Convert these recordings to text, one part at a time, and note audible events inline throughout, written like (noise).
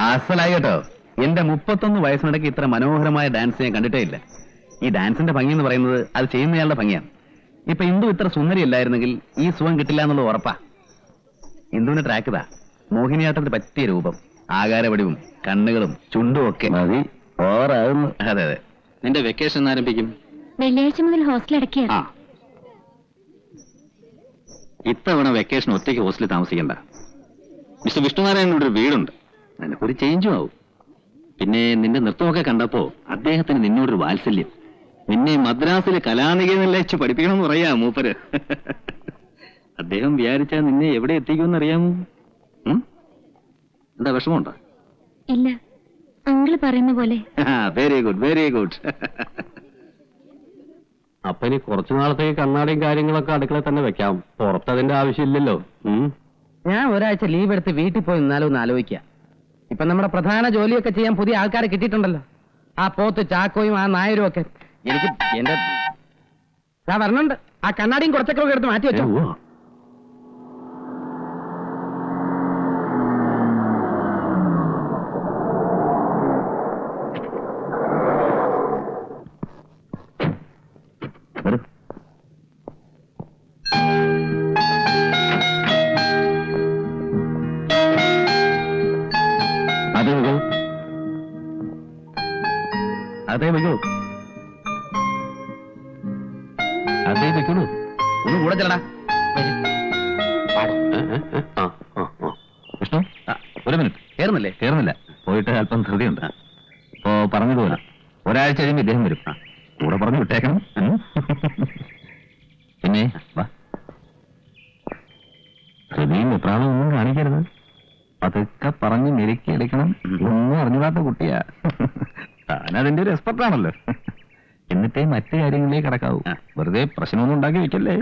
അസലായി കേട്ടോ. എന്റെ മുപ്പത്തൊന്ന് വയസ്സിനിടയ്ക്ക് ഇത്ര മനോഹരമായ ഡാൻസ് ഞാൻ കണ്ടിട്ടേ ഇല്ല. ഈ ഡാൻസിന്റെ ഭംഗി എന്ന് പറയുന്നത് അത് ചെയ്യുന്നയാളുടെ ഭംഗിയാണ്. ഇപ്പൊ ഇന്ദു ഇത്ര സുന്ദരി അല്ലായിരുന്നെങ്കിൽ ഈ സുഖം കിട്ടില്ല എന്നുള്ളത് ഉറപ്പാ. ഇന്ദുവിന്റെ ട്രാക്ക് ഇതാ. മോഹിനിയാട്ടത്തിന് പറ്റിയ രൂപം. ആകാരവടിവും കണ്ണുകളും ചുണ്ടും ഒക്കെ. മതി. ഓവറാകുന്നു അതെ അതെ. നിന്റെ വെക്കേഷൻ ആരംഭിക്കും? വെള്ളിയാഴ്ച മുതൽ ഹോസ്റ്റൽ ആ. ഇത്തവണ വെക്കേഷൻ ഒറ്റയ്ക്ക് ഹോസ്റ്റലിൽ താമസിക്കണ്ട. മിസ്റ്റർ വിഷ്ണുനാരായണനോട് ഒരു വീടുണ്ട്. നിനക്കൊരു ചേഞ്ചും ആവും. പിന്നെ നിന്റെ നൃത്തമൊക്കെ കണ്ടപ്പോ അദ്ദേഹത്തിന് നിന്നോടൊരു വാത്സല്യം. നിന്നെ മദ്രാസിലെ കലാനികേതനിൽ വെച്ച് പഠിപ്പിക്കണമെന്ന് പറയാ മൂപ്പര്. അദ്ദേഹം വിചാരിച്ച നിന്നെ എവിടെ എത്തിക്കുമെന്ന് അറിയാമോ? എന്താ വിഷമമുണ്ടോ? ഇല്ല. പറയുന്ന പോലെ. വെരി ഗുഡ് വെരി ഗുഡ് അപ്പൊ ഇനി കുറച്ചു നാളത്തേക്ക് കണ്ണാടിയും കാര്യങ്ങളൊക്കെ അടുക്കള തന്നെ വെക്കാം. പുറത്തതിന്റെ ആവശ്യമില്ലല്ലോ. ഞാൻ ഒരാഴ്ച ലീവ് എടുത്ത് വീട്ടിൽ പോയി നിന്നാലോ ഒന്ന് ആലോചിക്കുക ഇപ്പൊ നമ്മുടെ പ്രധാന ജോലിയൊക്കെ ചെയ്യാൻ പുതിയ ആൾക്കാരെ കിട്ടിയിട്ടുണ്ടല്ലോ. ആ പോത്ത് ചാക്കോയും ആ നായരും ഒക്കെ. എനിക്ക് എന്റെ ആ വരണുണ്ട്. ആ കണ്ണാടിയും കുറച്ചൊക്കെ എടുത്ത് മാറ്റി വെച്ചോ. പിന്നെ? ഹൃദയം ധൃതിയും എത്രാളും ഒന്നും കാണിക്കരുത്. അതൊക്കെ പറഞ്ഞ് മെരുക്കി എടുക്കണം. ഒന്നും അറിഞ്ഞുകൂടാത്ത കുട്ടിയാ. താനതിന്റെ ഒരു എക്സ്പെർട്ട് ആണല്ലോ. എന്നിട്ടേ മറ്റു കാര്യങ്ങളിലേക്ക് കടക്കാവൂ. വെറുതെ പ്രശ്നമൊന്നും ഉണ്ടാക്കി വെക്കല്ലേ?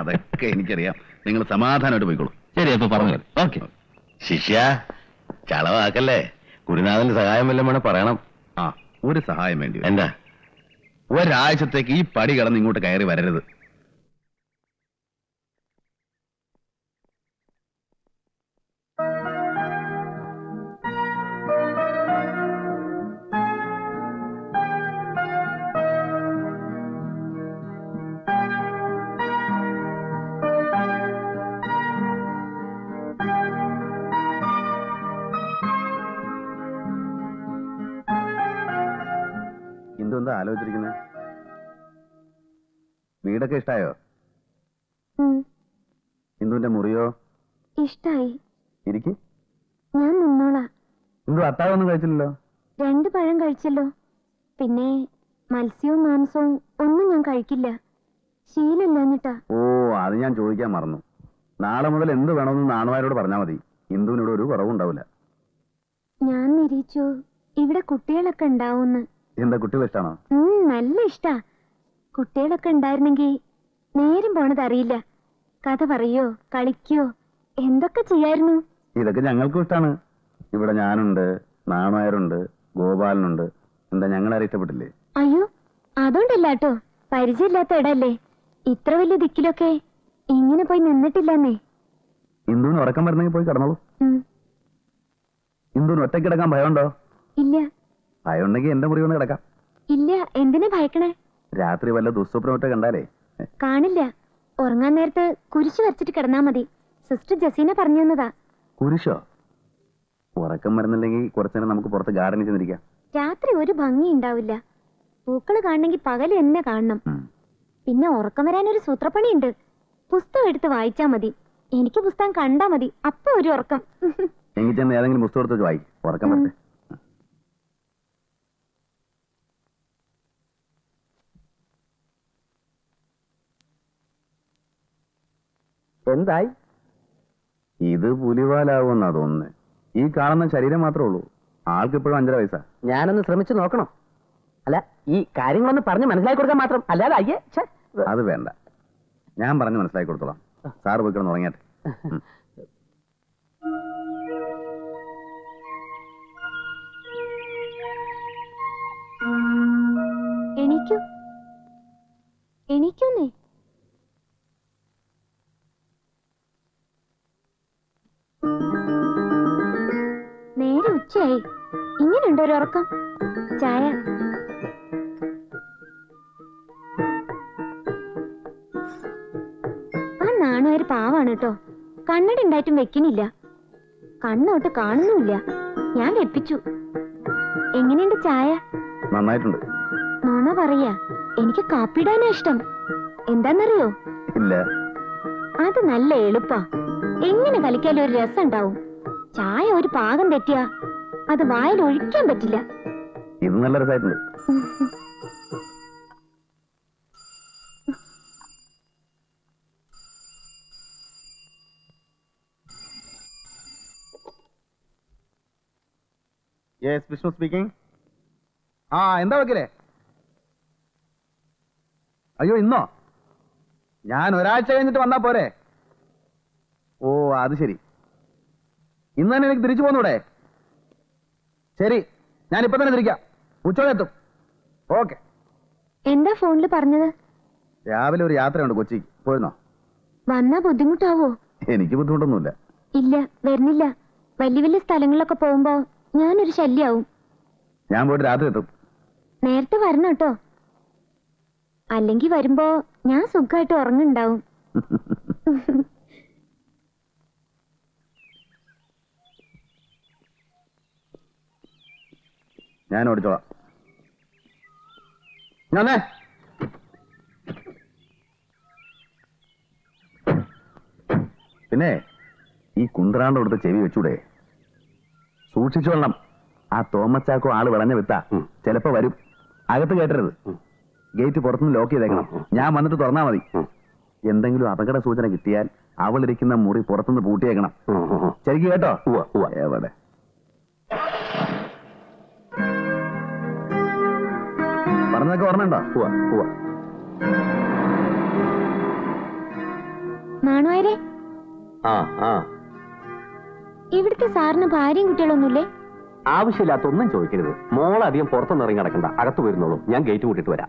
അതൊക്കെ എനിക്കറിയാം. നിങ്ങൾ സമാധാനമായിട്ട് പോയിക്കോളൂ. ശരി അപ്പൊ പറഞ്ഞു ഓക്കെ. ശിഷ്യ ചളവാക്കല്ലേ? ഗുരുനാഥന്റെ സഹായം വല്ലതും വേണം പറയണം. ആ ഒരു സഹായം വേണ്ടി എന്താ? ഒരാഴ്ചത്തേക്ക് ഈ പടി കടന്ന് ഇങ്ങോട്ട് കയറി വരരുത്. ആലോചിച്ചിരിക്കുന്നത് വീടൊക്കെ ഇഷ്ടായോ? ഇന്ദുവിന്റെ മുറിയോ? ഇഷ്ടായി. ഇരിക്ക് ഞാൻ നിന്നോളാ. ഇന്ദു അത്താഴമൊന്നും കഴിച്ചില്ലല്ലോ? രണ്ട് പഴം കഴിച്ചല്ലോ. പിന്നെ മത്സ്യവും മാംസവും ഒന്നും ഞാൻ കഴിക്കില്ല. ശീലമില്ലാഞ്ഞിട്ടാ. ഓ അത് ഞാൻ ചോദിക്കാൻ മറന്നു. നാളെ മുതൽ എന്ത് വേണമെന്ന് നാണുമാരോട് പറഞ്ഞാൽ മതി. ഇന്ദുവിനോട് ഒരു കുറവുണ്ടാവില്ല. ഞാൻ നിരീച്ചു. ഇവിടെ കുട്ടികളൊക്കെ ഉണ്ടാവുന്ന്. എന്താ കുട്ടികൾ ഇഷ്ടാണോ നല്ല ഇഷ്ടാ. കുട്ടികളൊക്കെ ഉണ്ടായിരുന്നെങ്കി നേരം പോണത് അറിയില്ല. കഥ പറയോ കളിക്കോ എന്തൊക്കെ ചെയ്യായിരുന്നു? ഇതൊക്കെ ഞങ്ങൾക്കും ഇഷ്ടമാണ് ഇവിടെ ഞാനുണ്ട് നാണായരുണ്ട് ഗോപാലനുണ്ട്. എന്താ ഞങ്ങൾ അറിയിച്ചപ്പെട്ടില്ലേ അയ്യോ അതുകൊണ്ടല്ല കേട്ടോ പരിചയമില്ലാത്ത ഇടല്ലേ. ഇത്ര വലിയ ദിക്കിലൊക്കെ ഇങ്ങനെ പോയി നിന്നിട്ടില്ലെന്നേ. ഇന്ദുവിന് ഉറക്കം വരുന്നെങ്കിൽ പോയി കിടന്നോളൂ. ഇന്ദുന്ന് ഇന്ദുവിന് ഒറ്റയ്ക്ക് കിടക്കാൻ ഭയമുണ്ടോ? ഇല്ല. ഭയം ഉണ്ടെങ്കിൽ എന്റെ മുറി വന്ന് കിടക്കാം. ഇല്ല എന്തിനാ ഭയക്കണേ? രാത്രി വല്ല ദുസ്വപ്നമൊക്കെ കണ്ടാലേ. കാണില്ല. ഉറങ്ങാൻ നേരത്ത് കുരിശ് വരച്ചിട്ട് കിടന്നാ മതി. സിസ്റ്റർ ജസീന പറഞ്ഞു തന്നതാ. കുരിശോ? ഉറക്കം വരുന്നില്ലെങ്കിൽ കുറച്ചു നമുക്ക് പുറത്ത് ഗാർഡനിൽ ചെന്നിരിക്കാം. രാത്രി ഒരു ഭംഗി ഉണ്ടാവില്ല. പൂക്കൾ കാണണമെങ്കിൽ പകൽ എന്നെ കാണണം. പിന്നെ ഉറക്കം വരാൻ ഒരു സൂത്രപ്പണിയുണ്ട്. പുസ്തകം എടുത്ത് വായിച്ചാ മതി. എനിക്ക് പുസ്തകം കണ്ടാ മതി. അപ്പൊ ഒരു ഉറക്കം. എങ്കിൽ ചെന്ന് ഏതെങ്കിലും പുസ്തകം എടുത്ത് വായിക്കും. ഉറക്കം. വരട്ടെ. എന്തായി? ഇത് പുലിവാലാവുമെന്നാ തോന്നുന്നത് ഈ കാണുന്ന ശരീരം മാത്രമേ ഉള്ളൂ. ആൾക്ക് ഇപ്പോഴും അഞ്ചര വയസ്സാ. ഞാനൊന്ന് ശ്രമിച്ചു നോക്കണം. അല്ല ഈ കാര്യങ്ങളൊന്ന് പറഞ്ഞ് മനസ്സിലാക്കി കൊടുക്കാൻ മാത്രം. അല്ലാതെ അയ്യേ അത് വേണ്ട. ഞാൻ പറഞ്ഞ് മനസ്സിലാക്കി കൊടുത്തോളാം. സാറ് പോയി കിടന്ന് ഉറങ്ങിയാട്ടെ. എനിക്കും? എണീക്കൂ ഉച്ചയായി ഇങ്ങനെയുണ്ടോ ഒരു ഉറക്കം? ചായ. ആ നാണുകാര് പാവാണ് കേട്ടോ. കണ്ണട ഉണ്ടായിട്ടും വെക്കണില്ല കണ്ണോട്ട് കാണുന്നുമില്ല. ഞാൻ വെപ്പിച്ചു. എങ്ങനെയുണ്ട് ചായ? നന്നായിട്ടുണ്ട്. നോണ പറയാ എനിക്ക് കാപ്പിടാനാ ഇഷ്ടം. എന്താന്നറിയോ? ഇല്ല. അത് നല്ല എളുപ്പാ. എങ്ങനെ കളിക്കാൻ ഒരു രസം ഉണ്ടാവും. ചായ ഒരു പാകം തെറ്റിയാ അത് വായിൽ ഒഴിക്കാൻ പറ്റില്ല. ഇത് നല്ല രസമായിട്ടുണ്ട്. യെസ് വിഷ്ണു സ്പീക്കിംഗ് ആ എന്താ വക്കീലേ? അയ്യോ ഇന്നോ? ഞാൻ ഒരാഴ്ച കഴിഞ്ഞിട്ട് വന്നാ പോരെ. ഓ അത് ശരി. ഇന്ന് തന്നെ എനിക്ക് തിരിച്ചു പോന്നൂടെ? ശരി ഞാൻ ഇപ്പൊ തന്നെ തിരിക്കാം. ഉച്ചോടെത്തും ഓക്കെ. എന്താ ഫോണിൽ പറഞ്ഞത്? രാവിലെ ഒരു യാത്രയുണ്ട് കൊച്ചിക്ക് പോയിരുന്നോ? വന്നാ ബുദ്ധിമുട്ടാവോ? എനിക്ക് ബുദ്ധിമുട്ടൊന്നുമില്ല. ഇല്ല വരുന്നില്ല. വലിയ വലിയ സ്ഥലങ്ങളിലൊക്കെ പോകുമ്പോ ഞാനൊരു ശല്യാവും. ഞാൻ പോയിട്ട് രാത്രി എത്തും. നേരത്തെ വരണം കേട്ടോ. അല്ലെങ്കി വരുമ്പോ ഞാൻ സുഖമായിട്ട് ഉറങ്ങുണ്ടാവും (laughs) ഞാൻ ഓടിച്ചോളാം. ഞാനേ. പിന്നെ ഈ കുന്ത്രാണ്ട് കൊടുത്ത ചെവി വെച്ചൂടെ? സൂക്ഷിച്ചോളണം ആ തോമസ് ചാക്കോ ആൾ വിളഞ്ഞ വിത്താ. ചിലപ്പോ വരും. അകത്ത് കേട്ടരുത് ഗേറ്റ് പുറത്തുനിന്ന് ലോക്ക് ചെയ്തേക്കണം. ഞാൻ വന്നിട്ട് തുറന്നാ മതി. എന്തെങ്കിലും അപകട സൂചന കിട്ടിയാൽ അവളിരിക്കുന്ന മുറി പുറത്തുനിന്ന് പൂട്ടിയേക്കണം. ശരിക്കും കേട്ടോ? എവിടെ? പറഞ്ഞതൊക്കെ പോവാ നാണുവാരെ ആ ആ. ഇവിടുത്തെ സാറിന് ഭാര്യയും കുട്ടികളൊന്നുമില്ലേ? ആവശ്യമില്ലാത്ത ഒന്നും ചോദിക്കരുത്. മോളധികം പുറത്തൊന്നും ഇറങ്ങി നടക്കണ്ട. അകത്ത് വരുന്നോളൂ ഞാൻ ഗേറ്റ് കൂട്ടിട്ട് വരാം.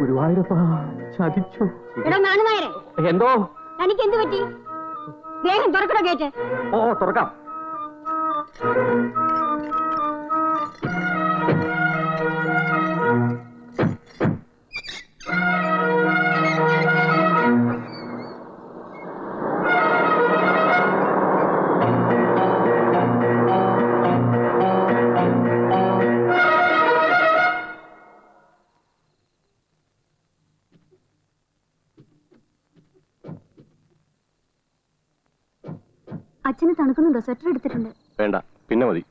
ഗുരുവായൂരപ്പ ചതിച്ചു. എടാ നാണുനായരെ. എന്തോ? തനിക്ക് എന്ത് പറ്റി? വേഗം തുറക്കണോ ഗേറ്റ്? ഓ തുറക്കാം. സ്വെറ്റർ എടുത്തിട്ടുണ്ട്. വേണ്ട പിന്നെ മതി.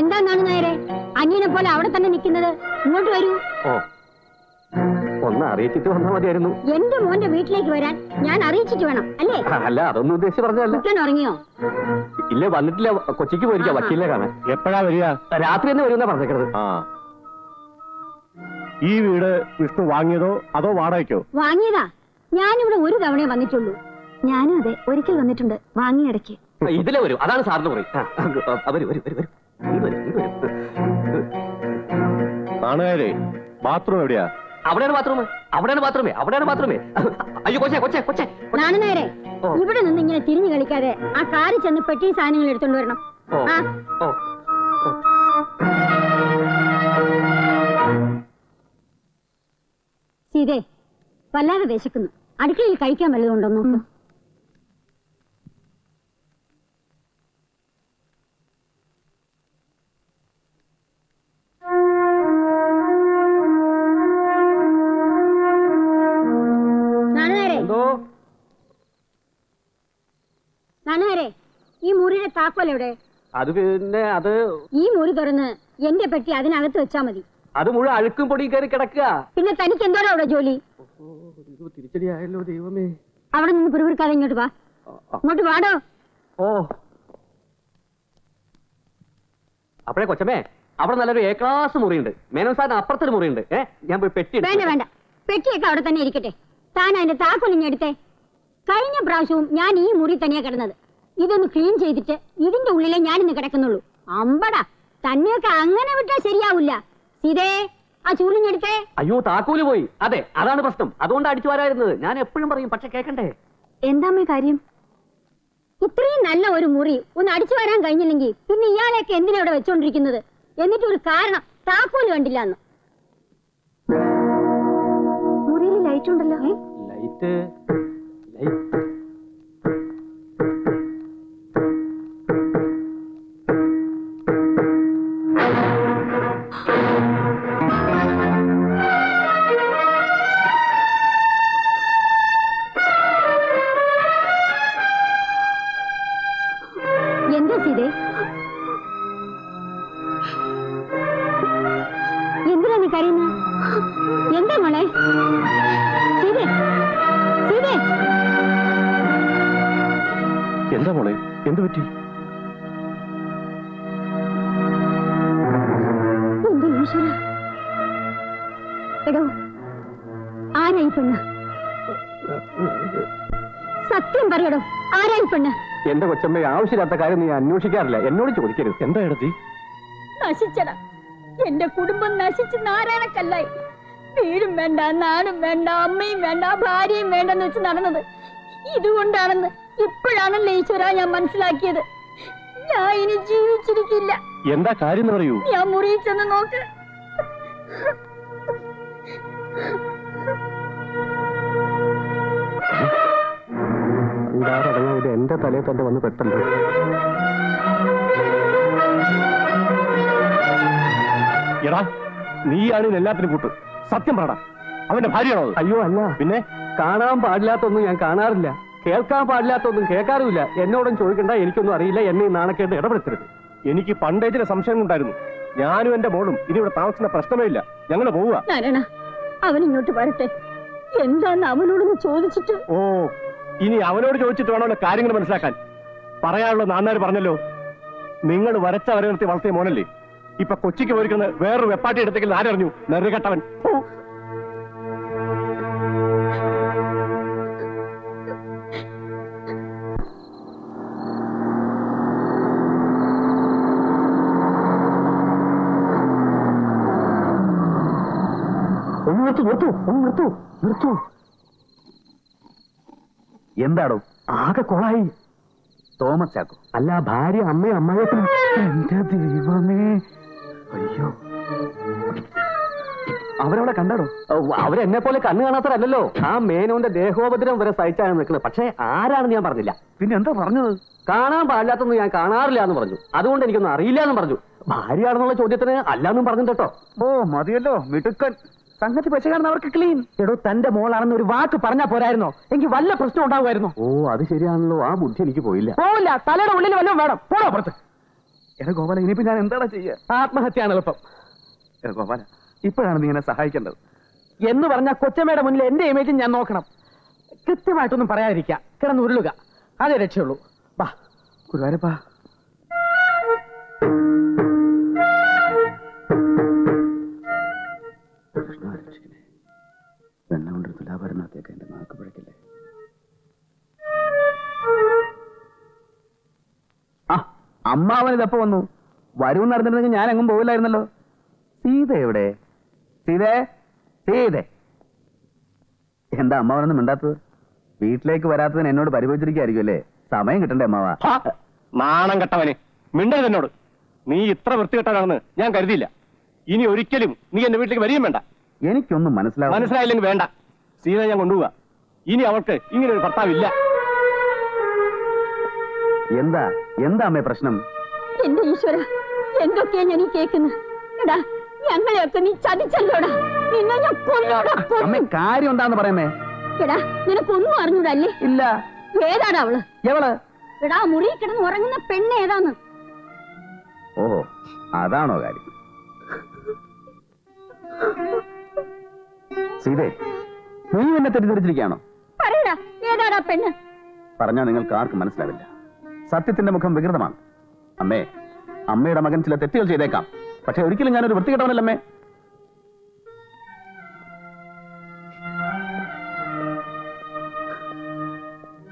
എന്താ നേരെ അനിയനെ പോലെ അവിടെ തന്നെ നിൽക്കുന്നത്. ഇങ്ങോട്ട് വരൂ. ഓ ഒന്ന് അറിയിച്ചിട്ട് വന്നാൽ മതിയായിരുന്നു. എന്റെ മോന്റെ വീട്ടിലേക്ക് വരാൻ ഞാൻ അറിയിച്ചിട്ട് വേണം അല്ലേ? അല്ല അതൊന്നും ഉദ്ദേശിച്ച് പറഞ്ഞതല്ല. കുട്ടൻ ഉറങ്ങിയോ? ഇല്ല വന്നിട്ടില്ല. കൊച്ചിക്ക് പോയിരിക്കാം. വക്കീലിനെ കാണാൻ. എപ്പോഴാ വരിക? രാത്രി തന്നെ വരുന്ന പറഞ്ഞേക്കരുത് ആ. ഈ വീട് വിഷ്ണു വാങ്ങിയതോ അതോ വാടകയ്ക്കോ? വാങ്ങിയതാ. ഞാനിവിടെ ഒരു തവണയെ വന്നിട്ടുള്ളൂ. ഞാനും അതെ ഒരിക്കൽ വന്നിട്ടുണ്ട്. വാങ്ങിയിടയ്ക്ക് ഇതിലെ വരും. അതാണ് സാറിന് പറയും വരും വരും വരും വരും. വരും, ഇങ്ങ് വരും. നാണുകാരെ ബാത്റൂം എവിടെയാ? അവിടെയാണ് ബാത്റൂം. അവിടെയാണ് ബാത്റൂമേ അവിടെയാണ് ബാത്റൂമേ. അയ്യോ കൊച്ചേ കൊച്ചേ കൊച്ചേ. നാണുനേരെ. ഇവിടെ നിന്ന് ഇങ്ങനെ തിരിഞ്ഞു കളിക്കാതെ ആ കാറിൽ ചെന്ന് പെട്ടി സാധനങ്ങൾ എടുത്തോണ്ട് വരണം. ഓ. ആ. ഓ. സീതേ വല്ലാതെ വിശക്കുന്നു. അടുക്കളയിൽ കഴിക്കാൻ വല്ലതുണ്ടോ നോക്ക്. നാണുകാരെ. എന്തോ? നാണുകാരെ ഈ മുറിയുടെ താക്കോൽ എവിടെ? അത് പിന്നെ അത് ഈ മുറി തുറന്ന് എന്റെ പെട്ടി അതിനകത്ത് വെച്ചാ മതി. അത് മുഴുവൻ അഴുക്കും പൊടിയും കയറി കിടക്കുക. പിന്നെ തനിക്ക് എന്തോടാ അവിടെ ജോലി? തിരിച്ചടിയായല്ലോ ദൈവമേ. അവിടെ നിന്ന് പിറുപിറുക്കാതെ ഇങ്ങോട്ട് വാ. ഇങ്ങോട്ട് വാടോ. ഓ. അപ്പഴേ കൊച്ചമ്മേ അവിടെ നല്ലൊരു എ ക്ലാസ് മുറിയുണ്ട്. മേനോൻ സാറിന് അപ്പുറത്തൊരു മുറിയുണ്ട്. ഏ ഞാൻ പോയി പെട്ടി വേണ്ട വേണ്ട. പെട്ടിയൊക്കെ അവിടെ തന്നെ ഇരിക്കട്ടെ. താൻ അതിന്റെ താക്കോലിഞ്ഞെടുത്തേ കഴിഞ്ഞ പ്രാവശ്യവും ഞാൻ ഈ മുറി തന്നെയാ കിടന്നത്. ഇതൊന്ന് ക്ലീൻ ചെയ്തിട്ട് ഇതിന്റെ ഉള്ളിലെ ഞാൻ ഇന്ന് കിടക്കുന്നുള്ളൂ. അമ്പടാ തന്നെയൊക്കെ അങ്ങനെ വിട്ടാ ശരിയാവില്ല സീതേ ആ ചൂളിഞ്ഞെടുത്തേ അയ്യോ താക്കോൽ പോയി. അതെ അതാണ് പ്രശ്നം. അതുകൊണ്ട് അടിച്ചു വരായിരുന്നത്. ഞാൻ എപ്പോഴും പറയും പക്ഷെ കേക്കണ്ടേ? എന്താമ്മേ കാര്യം? ഇത്രയും നല്ല ഒരു മുറി ഒന്ന് അടിച്ചു വരാൻ കഴിഞ്ഞില്ലെങ്കിൽ പിന്നെ ഇയാളെയൊക്കെ എന്തിനാ ഇവിടെ വെച്ചോണ്ടിരിക്കുന്നത്? എന്നിട്ട് ഒരു കാരണം താക്കോൽ കണ്ടില്ല എന്ന് മുറിയിൽ ലൈറ്റ് ഉണ്ടല്ലോ. ലൈറ്റ് ലൈറ്റ് എന്താ സീതേ? എന്തിനാ നീ കരയുന്ന? എന്താ മോളെ? സീതേ സീതേ. എന്താ മോളെ? എന്ത് പറ്റി? എന്റെ ഈശ്വര. എടോ ആരായി പെണ്ണ്? സത്യം പറയടോ ആരായി പെണ്ണ്? എന്റെ കൊച്ചമ്മ ആവശ്യമില്ലാത്ത കാര്യം നീ അന്വേഷിക്കാറില്ല. എന്നോട് ചോദിക്കരുത്. എന്താ എടുത്തി നശിച്ചട എന്റെ കുടുംബം നശിച്ച് നാരായണക്കല്ലായി. വീടും വേണ്ട നാടും വേണ്ട അമ്മയും വേണ്ട ഭാര്യയും വേണ്ടെന്ന് വെച്ച് നടന്നത് ഇതുകൊണ്ടാണെന്ന് ഇപ്പോഴാണല്ലോ ഈശ്വര ഞാൻ മനസ്സിലാക്കിയത്. ഞാൻ ഇനി ജീവിച്ചിരിക്കില്ല. എന്താ കാര്യം എന്ന് പറയൂ? ഞാൻ മുറിയിൽ ചെന്ന് നോക്ക്. ഇത് എന്റെ തലയിൽ തന്നെ വന്ന് പെട്ടല്ലോ. എടാ നീയാണ് ഇതിന് എല്ലാത്തിനും കൂട്ട്. സത്യം പറടാ. അവന്റെ ഭാര്യയാണോ അയ്യോ അല്ല. പിന്നെ? കാണാൻ പാടില്ലാത്തൊന്നും ഞാൻ കാണാറില്ല. കേൾക്കാൻ പാടില്ലാത്തൊന്നും കേൾക്കാറുമില്ല. എന്നോടും ചോദിക്കണ്ട എനിക്കൊന്നും അറിയില്ല. എന്നെ ഈ നാണക്കേട്ട് ഇടപെടുത്തരുത് എനിക്ക് പണ്ടേ ചില സംശയം ഉണ്ടായിരുന്നു. ഞാനും എന്റെ മോളും ഇനിയുടെ ഇവിടെ താമസിക്കുന്ന പ്രശ്നമേ ഇല്ല. ഞങ്ങൾ പോവുക. അവൻ ഇങ്ങോട്ട് വരട്ടെ. എന്താണ് അവനോടൊന്ന് ചോദിച്ചിട്ട്? ഓ ഇനി അവനോട് ചോദിച്ചിട്ട് വേണമല്ലോ കാര്യങ്ങൾ മനസ്സിലാക്കാൻ. പറയാനുള്ള നാന്നാര് പറഞ്ഞല്ലോ നിങ്ങൾ വരച്ച വരെ നിർത്തി വളർത്തിയ മോനല്ലേ? ഇപ്പൊ കൊച്ചിക്ക് പോയിരിക്കുന്ന വേറൊരു വെപ്പാട്ടി എടുത്തെങ്കിൽ ആരറിഞ്ഞു? നെറുകെട്ടവൻ. നിർത്തു നിർത്തു നിർത്തൂ. നിർത്തൂ. എന്താടോ? ആകെ കൊളായി. തോമസ് ചാക്കോ. അല്ല ഭാര്യ അമ്മയും അമ്മയെ എന്റെ ദൈവമേ. അയ്യോ. അവരവിടെ കണ്ടാടോ? അവരെന്നെ പോലെ കണ്ണു കാണാത്തവരല്ലോ ആ മേനോന്റെ ദേഹോപദ്രം വരെ സഹിച്ചാണ് നിൽക്കുന്നത്. പക്ഷേ ആരാണെന്ന് ഞാൻ പറഞ്ഞില്ല. പിന്നെ എന്താ പറഞ്ഞത്? കാണാൻ പാടില്ലാത്തൊന്നും ഞാൻ കാണാറില്ല എന്ന് പറഞ്ഞു. അതുകൊണ്ട് എനിക്കൊന്നും അറിയില്ല എന്ന് പറഞ്ഞു. ഭാര്യയാണെന്നുള്ള ചോദ്യത്തിന് അല്ലാന്നും പറഞ്ഞു കേട്ടോ. ഓ മതിയല്ലോ മിടുക്കൻ. സംഗതി പശകാണെന്ന് അവർക്ക് ക്ലീൻ എടോ തന്റെ മോളാണെന്ന് ഒരു വാക്ക് പറഞ്ഞാ പോരായിരുന്നോ? എനിക്ക് വല്ല പ്രശ്നം ഉണ്ടാവുമായിരുന്നു? ഓ അത് ശരിയാണല്ലോ. ആ ബുദ്ധി എനിക്ക് പോയില്ല. പോവില്ല. തലയുടെ ഉള്ളിൽ വല്ലതും വേണം. പോടാ പുറത്ത്. എടാ ഗോപാല ഇനിയിപ്പോ ഞാൻ എന്താടാ ചെയ്യുക ആത്മഹത്യയാണ് എളുപ്പം. എടാ ഗോപാല ഇപ്പോഴാണ് നീ എന്നെ സഹായിക്കേണ്ടത്. എന്ന് പറഞ്ഞ കൊച്ചമ്മയുടെ മുന്നിൽ എന്റെ ഇമേജും ഞാൻ നോക്കണം. കൃത്യമായിട്ടൊന്നും പറയാതിരിക്കുക കിടന്ന് ഉരുളുക അതേ രക്ഷയുള്ളൂ. വാ ഗുരുവാരപ്പാ തുലാഭരണത്തേക്ക് എന്റെ നാക്ക് പിഴക്കില്ലേ അമ്മാവൻ ഇതെപ്പോ വന്നു. വരുമെന്ന് അറിഞ്ഞിരുന്നെങ്കിൽ ഞാൻ എങ്ങും പോവില്ലായിരുന്നല്ലോ. സീത എവിടെ? സീതേ സീതേ. എന്താ അമ്മാവനൊന്നും മിണ്ടാത്തത്? വീട്ടിലേക്ക് വരാത്തതിന് എന്നോട് പരിഭവിച്ചിരിക്കുകയായിരിക്കും അല്ലേ? സമയം കിട്ടണ്ടേ അമ്മാവ? നാണം കെട്ടവനെ. മിണ്ടരുത് എന്നോട്. നീ ഇത്ര വൃത്തി വൃത്തികെട്ടവനാണെന്ന് ഞാൻ കരുതിയില്ല. ഇനി ഒരിക്കലും നീ എന്റെ വീട്ടിലേക്ക് വരികയും വേണ്ട. എനിക്കൊന്നും മനസ്സിലാവും മനസ്സിലായില്ലെങ്കിൽ വേണ്ട. സീത ഞാൻ കൊണ്ടുപോവാ ഇനി അവൾക്ക് ഇങ്ങനെ ഒരു ഭർത്താവില്ല. എന്താ? എന്താ അമ്മേ പ്രശ്നം? എന്റെ ഈശ്വര എന്തൊക്കെയാ ഞാൻ ഈ കേൾക്കുന്നത്? എടാ ഞങ്ങളെയൊക്കെ നീ ചതിച്ചല്ലോടാ. നിന്നെ ഞാൻ കൊല്ലോടാ കൊല്ലും. അമ്മേ കാര്യം എന്താന്ന് പറയുന്നേ? എടാ നിനക്കൊന്നും അറിഞ്ഞൂടല്ലേ? ഇല്ല. ഏതാടാ അവൾ? എവൾ? എടാ മുറി കിടന്ന് ഉറങ്ങുന്ന പെണ്ണ് ഏതാന്ന്? ഓ അതാണോ കാര്യം? സീതേ നീ എന്നെ തെറ്റിദ്ധരിച്ചിരിക്കുകയാണോ പറയടാ ഏതാടാ പെണ്ണ് പറഞ്ഞാൽ നിങ്ങൾക്ക് ആർക്കും മനസ്സിലാവില്ല സത്യത്തിന്റെ മുഖം വികൃതമാണ് അമ്മേ അമ്മയുടെ മകൻ ചില തെറ്റുകൾ ചെയ്തേക്കാം പക്ഷെ ഒരിക്കലും ഞാനൊരു വൃത്തികെട്ടവനല്ല അമ്മേ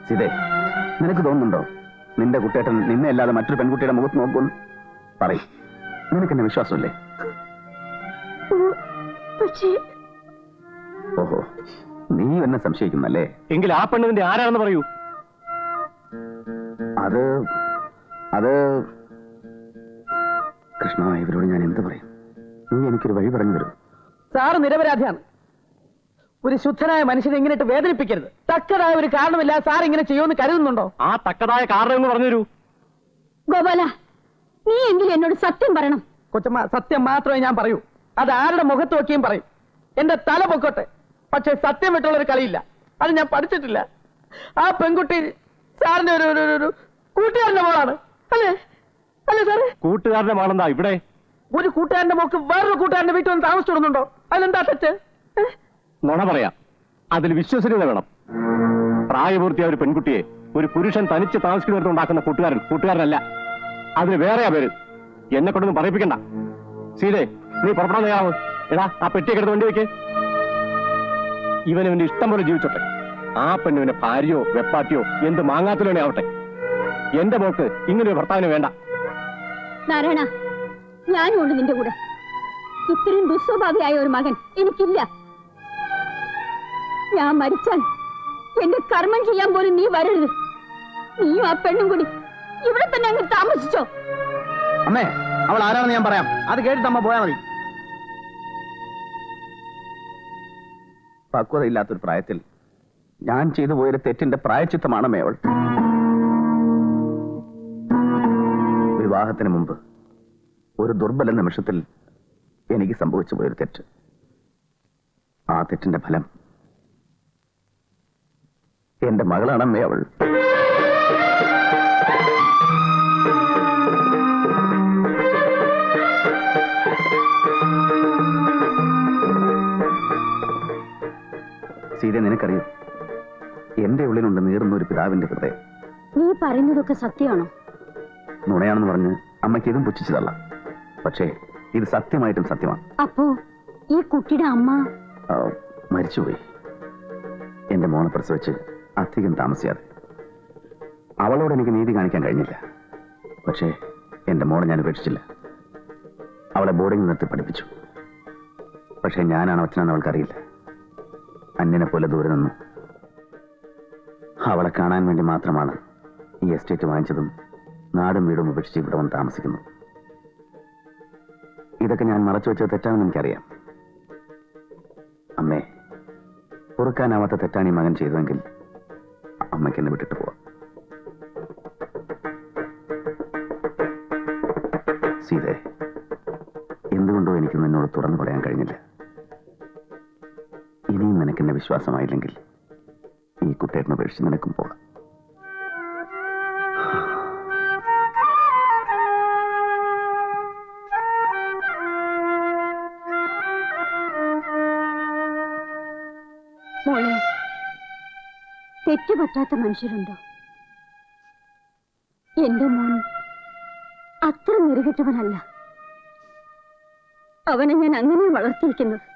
സീതേ നിനക്ക് തോന്നുന്നുണ്ടോ നിന്റെ കുട്ടേട്ടൻ നിന്നെ അല്ലാതെ മറ്റൊരു പെൺകുട്ടിയുടെ മുഖത്ത് നോക്കുമെന്ന് പറയും നിനക്ക് എന്നെ വിശ്വാസമില്ലേ പക്ഷേ ഓഹോ. നീ എന്നെ സംശയിക്കുന്നല്ലേ? എങ്കിൽ ആ പെണ്ണിന്റെ ആരാണെന്ന് പറയൂ. അത് അത് കൃഷ്ണ ഇവരോട് ഞാൻ എന്ത് പറയും? നീ എനിക്കൊരു വഴി പറഞ്ഞു തരൂ. സാറ് നിരപരാധിയാണ്. ഒരു ശുദ്ധനായ മനുഷ്യനെ ഇങ്ങനെ ഇട്ട് വേദനിപ്പിക്കരുത്. തക്കതായ ഒരു കാരണമില്ല സാർ ഇങ്ങനെ ചെയ്യുമെന്ന് കരുതുന്നുണ്ടോ? ആ തക്കതായ കാരണം എന്ന് പറഞ്ഞു ഗോപാല നീ എങ്കിലും എന്നോട് സത്യം പറയണം. കൊച്ചമ്മ സത്യം മാത്രമേ ഞാൻ പറയൂ. അത് ആരുടെ മുഖത്ത് നോക്കിയും പറയും. എന്റെ തല പൊക്കോട്ടെ. പക്ഷെ സത്യം വിട്ടുള്ള ഒരു കളിയില്ല. അത് ഞാൻ പഠിച്ചിട്ടില്ല. ആ പെൺകുട്ടി സാറിന്റെ ഒരു ഒരു- ഒരു- ഒരു കൂട്ടുകാരന്റെ മോളാണ്. അല്ലേ? അല്ലേ സാറേ? കൂട്ടുകാരന്റെ മോളെന്താ ഇവിടെ? ഒരു കൂട്ടുകാരന്റെ മോക്ക് വേറൊരു കൂട്ടുകാരന്റെ വീട്ടിൽ വന്ന് താമസിച്ചിടുന്നുണ്ടോ അതിലെന്താ തെറ്റ്? ഏ? നുണ പറയാം. അതിൽ വിശ്വസനീയത വേണം. പ്രായപൂർത്തിയായ ഒരു പെൺകുട്ടിയെ ഒരു പുരുഷൻ തനിച്ച് താമസിക്കുന്നിടത്ത് ഉണ്ടാക്കുന്ന കൂട്ടുകാരൻ കൂട്ടുകാരനല്ല. അതിന് വേറെയാ പേര്. എന്നെ കൊണ്ടൊന്നും പറയിപ്പിക്കണ്ട. സീതേ നീ പുറപ്പെടാൻ തയ്യാറാവ്? എടാ ആ പെട്ടിയൊക്കെ എടുത്ത് വണ്ടി വെക്ക്. ഇവൻ ഇവന്റെ ഇഷ്ടം പോലെ ജീവിച്ചോട്ടെ. ആ പെണ്ണിവന്റെ ഭാര്യയോ വെപ്പാട്ടിയോ എന്ത് മാങ്ങാത്തിലോനെ ആവട്ടെ. എന്റെ മോക്ക് ഇങ്ങനെ ഒരു ഭർത്താവിന് വേണ്ട. നാരായണ ഞാനും ഉണ്ട് നിന്റെ കൂടെ. ഇത്രയും ദുസ്വഭാവിയായ ഒരു മകൻ എനിക്കില്ല. ഞാൻ മരിച്ചാൽ എന്റെ കർമ്മം ചെയ്യാൻ പോലും നീ വരരുത്. നീയും ആ പെണ്ണും കൂടി ഇവിടെ തന്നെ അങ്ങ് താമസിച്ചോ. അമ്മേ അവൾ ആരാണെന്ന് ഞാൻ പറയാം. അത് കേട്ടിട്ട് അമ്മ പോയാൽ മതി. പക്വതയില്ലാത്തൊരു പ്രായത്തിൽ ഞാൻ ചെയ്തു പോയൊരു തെറ്റിന്റെ പ്രായച്ചിത്തമാണ് മേവൾ. വിവാഹത്തിന് മുമ്പ് ഒരു ദുർബല നിമിഷത്തിൽ എനിക്ക് സംഭവിച്ചു പോയൊരു തെറ്റ്. ആ തെറ്റിന്റെ ഫലം എന്റെ മകളാണ് അവൾ നിനക്കറിയും. എന്റെ ഉള്ളിലുണ്ട് നീറുന്ന ഒരു പിതാവിന്റെ ഹൃദയം. നീ പറയുന്നതൊക്കെ സത്യമാണോ? നുണയാണെന്ന് പറഞ്ഞ് അമ്മയ്ക്ക് ഇതും പുച്ഛിച്ചതല്ല. പക്ഷേ ഇത് സത്യമായിട്ടും സത്യമാണ്. അപ്പോ ഈ കുട്ടിയുടെ അമ്മ? മരിച്ചുപോയി. എന്റെ മോളെ പ്രസവിച്ച് അധികം താമസിയാതെ. അവളോട് എനിക്ക് നീതി കാണിക്കാൻ കഴിഞ്ഞില്ല. പക്ഷേ എന്റെ മോളെ ഞാൻ ഉപേക്ഷിച്ചില്ല. അവളെ ബോർഡിംഗ് നിർത്തി പഠിപ്പിച്ചു. പക്ഷേ ഞാനാണ് അച്ഛനെന്ന് അവൾക്കറിയില്ല. അന്യനെ പോലെ ദൂരെ നിന്നു. അവളെ കാണാൻ വേണ്ടി മാത്രമാണ് ഈ എസ്റ്റേറ്റ് വാങ്ങിച്ചതും നാടും വീടും ഉപേക്ഷിച്ച് ഇവിടെ വന്ന് താമസിക്കുന്നു. ഇതൊക്കെ ഞാൻ മറച്ചു വെച്ചത് തെറ്റാണെന്ന് എനിക്കറിയാം. അമ്മേ പൊറുക്കാനാവാത്ത തെറ്റാണ് ഈ മകൻ ചെയ്തതെങ്കിൽ അമ്മയ്ക്ക് എന്നെ വിട്ടിട്ട് പോവാം. സീതേ എന്തുകൊണ്ടോ എനിക്ക് നിന്നോട് തുറന്നു പറയാൻ കഴിഞ്ഞില്ല. ഇനിയും നിനക്കെന്നെ വിശ്വാസമായില്ലെങ്കിൽ ഈ കുട്ടേട്ടനെ ഉപേക്ഷിച്ച് നിനക്കും പോകാം. തെറ്റുപറ്റാത്ത മനുഷ്യരുണ്ടോ? എന്റെ മോൻ അത്ര നിരകെട്ടവനല്ല അവനെ ഞാൻ അങ്ങനെ വളർത്തിയിരിക്കുന്നത്.